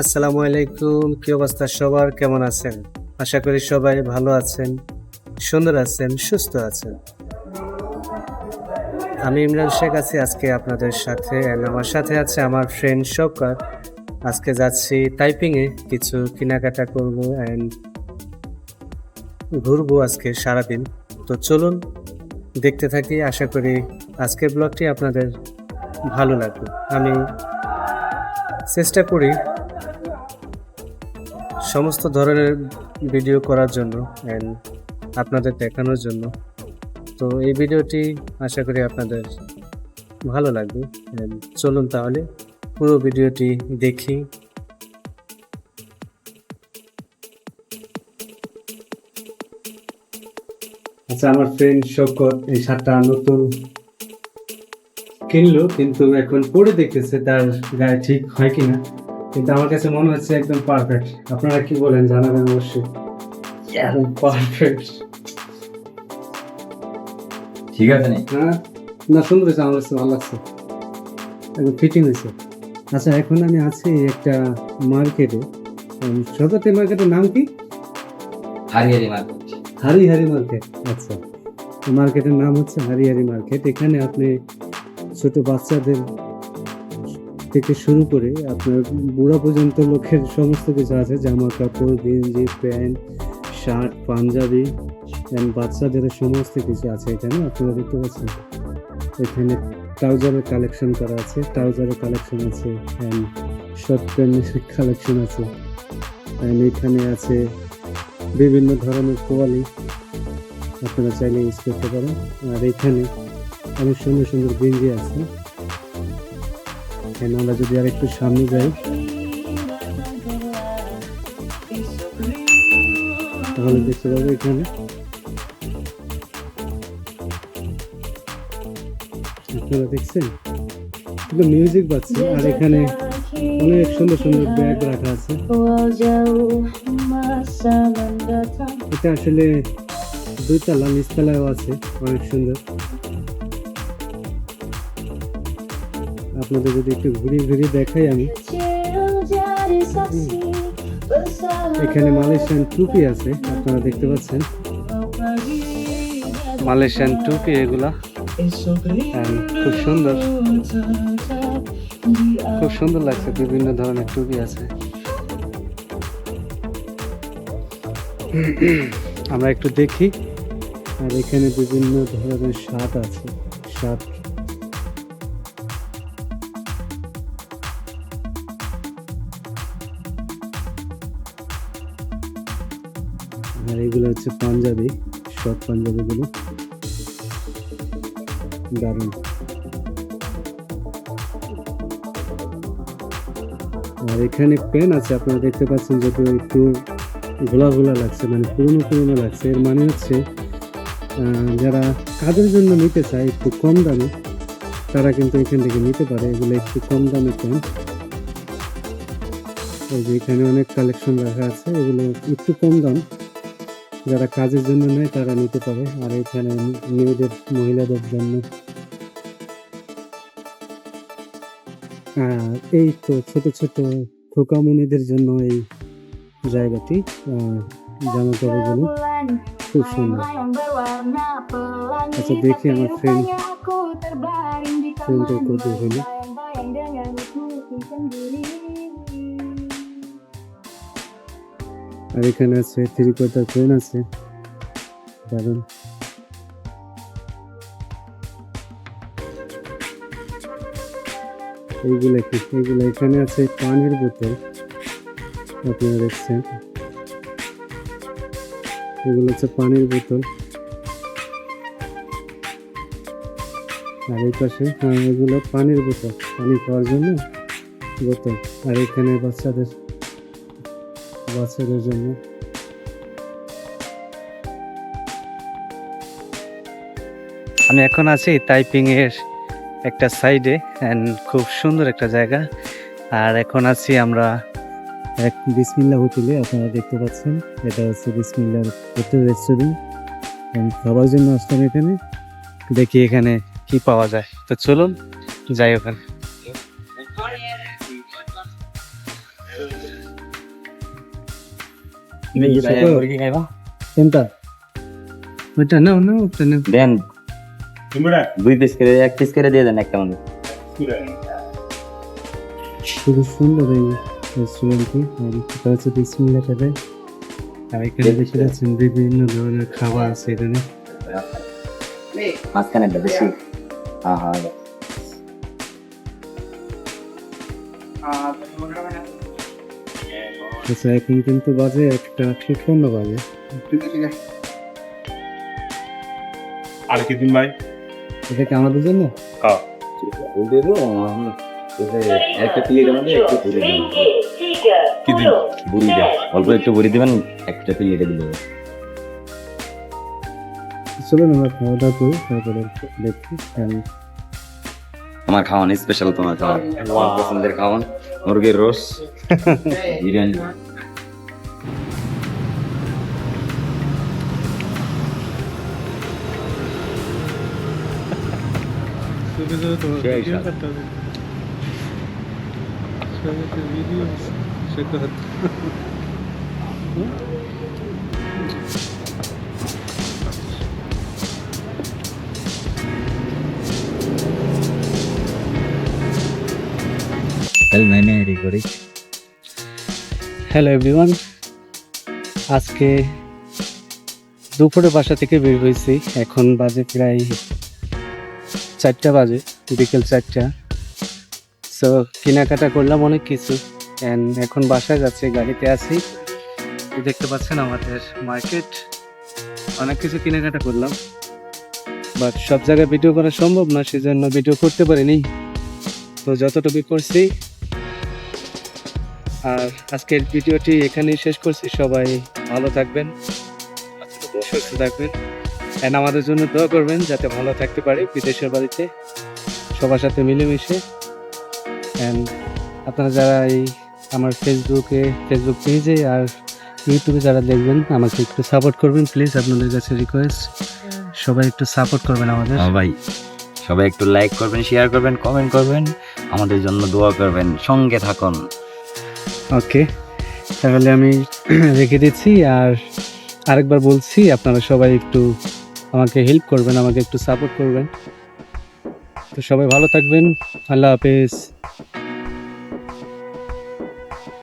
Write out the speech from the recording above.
আসসালামু আলাইকুম, কি অবস্থা সবার? কেমন আছেন? আশা করি সবাই ভালো আছেন, সুন্দর আছেন, সুস্থ আছেন। আমি ইমরান শেখ আছি আজকে আপনাদের সাথে আমার সাথে আছে আমার ফ্রেন্ড শওকত। আজকে যাচ্ছি টাইপিংয়ে কিছু কেনাকাটা করব অ্যান্ড ঘুরবো আজকে সারাদিন। তো চলুন, দেখতে থাকি, আশা করি আজকের ব্লগটি আপনাদের ভালো লাগবে। আমি চেষ্টা করি সমস্ত ধরনের ভিডিও করার জন্য অ্যান্ড আপনাদের দেখানোর জন্য। তো এই ভিডিওটি আশা করি আপনাদের ভালো লাগবে। চলুন তাহলে পুরো ভিডিওটি দেখি। আচ্ছা আমার ফ্রেন্ড শকত এই শার্টটা নতুন কিনলো, কিন্তু এখন পরে দেখতেছে তার গায়ে ঠিক হয় কিনা। কিন্তু আমার কাছে মনে হচ্ছে একদম পারফেক্ট আপনারা কি বলেন জানাবেন অবশ্যই। পারফেক্ট ঠিক আছে হ্যাঁ? না সুন্দর হয়েছে আমার কাছে ভালো লাগছে। একদম ফিটিং হয়েছে। আচ্ছা এখন আমি আছি একটা মার্কেটে সকাতে মার্কেটের নাম কি? হারিয়ারি মার্কেট হারি হারি মার্কেট আচ্ছা। মার্কেটের নাম হচ্ছে হারি হারি মার্কেট এখানে আপনি ছোট বাচ্চাদের থেকে শুরু করে আপনার বুড়া পর্যন্ত লোকের সমস্ত কিছু আছে, জামা কাপড়, গেঞ্জি, প্যান্ট, শার্ট, পাঞ্জাবি, and বাচ্চাদের সমস্ত কিছু আছে এখানে, আপনারা দেখতে পাচ্ছেন। এখানে ট্রাউজারের কালেকশন করা আছে, ট্রাউজারের কালেকশন আছে অ্যান্ড শর্ট প্যান্টের কালেকশন আছে। অ্যান্ড এখানে আছে বিভিন্ন ধরনের কোয়ালি, আপনারা চাইলে ইউজ করতে পারেন। আর এখানে অনেক সুন্দর সুন্দর গেঞ্জি আছে। এখানে আমরা যদি আর একটু সামনে যাই, তাহলে দেখতে পাবো এখানে। আপনারা দেখছেন? কিন্তু মিউজিক বাজছে, আর এখানে অনেক সুন্দর সুন্দর ব্যাগ রাখা আছে। এটা আসলে দুই দুইতলা নিচতলাও আছে, অনেক সুন্দর। আপনাদের যদি একটু ঘুরিয়ে ঘুরিয়ে দেখাই আমি। এখানে মালয়েশিয়ান টুপি আছে আপনারা দেখতে পাচ্ছেন। মালয়েশিয়ান টুপি এগুলা। And খুব সুন্দর। খুব সুন্দর লাগছে বিভিন্ন ধরনের টুপি আছে। আমরা একটু দেখি। আর এখানে বিভিন্ন ধরনের শার্ট আছে শার্ট আর এগুলো হচ্ছে পাঞ্জাবি শর্ট পাঞ্জাবিগুলো। দারুণ। আর এখানে পেন আছে, আপনারা দেখতে পাচ্ছেন যদিও একটু ঘোলা ঘোলা লাগছে মানে পুরনো পুরনো লাগছে। এর মানে হচ্ছে যারা কাজের জন্য নিতে চায় একটু কম দামে, তারা কিন্তু এখান থেকে নিতে পারে। এগুলো একটু কম দামে পেন যে এখানে অনেক কালেকশন রাখা আছে, এগুলো একটু কম দাম। যারা কাজের জন্য নেয়, তারা নিতে পারে। আর এখানে মেয়েদের, মহিলাদের জন্য। আর এই তো ছোট ছোট খোকামনিদের জন্য এই জায়গাটি জামা কাপড়গুলো। খুব সুন্দর। আচ্ছা দেখি আমার ফ্রেন্ড ফ্রেন্ডের কত হলো আর এখানে আছে থ্রি কোয়ার্টার পেন আছে। দারুণ এইগুলো কি? এইগুলো এখানে আছে পানির বোতল। আপনারা দেখছেন। এগুলো হচ্ছে পানির বোতল। আর এই পাশে হ্যাঁ এগুলো পানির বোতল। পানি খাওয়ার জন্য বোতল। আর এখানে বাচ্চাদের বাচ্চাদের জন্য। আমি এখন আছি টাইপিং এর একটা সাইডে অ্যান্ড খুব সুন্দর একটা জায়গা। আর এখন আছি আমরা এক বিসমিল্লা হোটেলে, আপনারা দেখতে পাচ্ছেন। এটা হচ্ছে বিসমিল্লার হোটেল রেস্টুরেন্ট খাবার জন্য আসলাম এখানে। দেখি এখানে কি পাওয়া যায়। তো চলুন, যাই ওখানে। তুমি কি ছোট? মুরগি খাইবা কোনটা ওইটা নাও নাও ওটা নাও দেন দুই পিস করে এক পিস করে দিয়ে দেন একটা আমাদের খুবই সুন্দর এই রেস্টুরেন্টটি আর এটা হচ্ছে বিসমিল্লা ক্যাফে আর এখানে দেখতে পাচ্ছেন বিভিন্ন ধরনের খাবার আছে এখানে মাঝখানে একটা বেশি হ্যাঁ হ্যাঁ আচ্ছা এখন কিন্তু বাজে একটা ঠিক ঠিকান্ন বাজে আর কি দিন ভাই? এটা কি আমাদের জন্য? হ্যাঁ। দেবো একটা প্লেট আমাদের একটু ভরে দিন কি দিন? বুড়ি দেন অল্প একটু ভরে দিবেন একটা প্লেটে দিলে চলুন আমরা খাওয়া দাওয়া করি তারপরে দেখি আমার খাওয়ান স্পেশাল তোমার খাওয়ান। আমার পছন্দের খাওয়ান মুরগির রোস বিরিয়ানি। ভিডিও मैंने রেডি করি হ্যালো এভরিওয়ান আজকে দুপুরে বাসা থেকে বের হয়েছি। এখন বাজে প্রায় চারটা বাজে, বিকেল চারটা। সো কেনাকাটা করলাম অনেক কিছু। অ্যান্ড এখন বাসায় যাচ্ছে, গাড়িতে আছি। দেখতে পাচ্ছেন আমাদের মার্কেট অনেক কিছু কেনাকাটা করলাম। বাট সব জায়গায় ভিডিও করা সম্ভব না, সেজন্য ভিডিও করতে পারিনি। তো যতটুকু করছি। আর আজকের ভিডিওটি এখানেই শেষ করছি। সবাই ভালো থাকবেন, সুস্থ থাকবেন। অ্যান্ড আমাদের জন্য দোয়া করবেন যাতে ভালো থাকতে পারে বিদেশের বাড়িতে। সবার সাথে মিলেমিশে। অ্যান্ড আপনারা যারা এই আমার ফেসবুকে ফেসবুক পেজে আর ইউটিউবে যারা দেখবেন, আমাকে একটু সাপোর্ট করবেন প্লিজ আপনাদের কাছে রিকোয়েস্ট সবাই একটু সাপোর্ট করবেন আমাদের। হ্যাঁ ভাই। সবাই একটু লাইক করবেন শেয়ার করবেন কমেন্ট করবেন। আমাদের জন্য দোয়া করবেন। সঙ্গে থাকুন। ওকে তাহলে আমি রেখে দিচ্ছি আর আরেকবার বলছি, আপনারা সবাই একটু আমাকে হেল্প করবেন, আমাকে একটু সাপোর্ট করবেন। তো সবাই ভালো থাকবেন। আল্লাহ হাফেজ।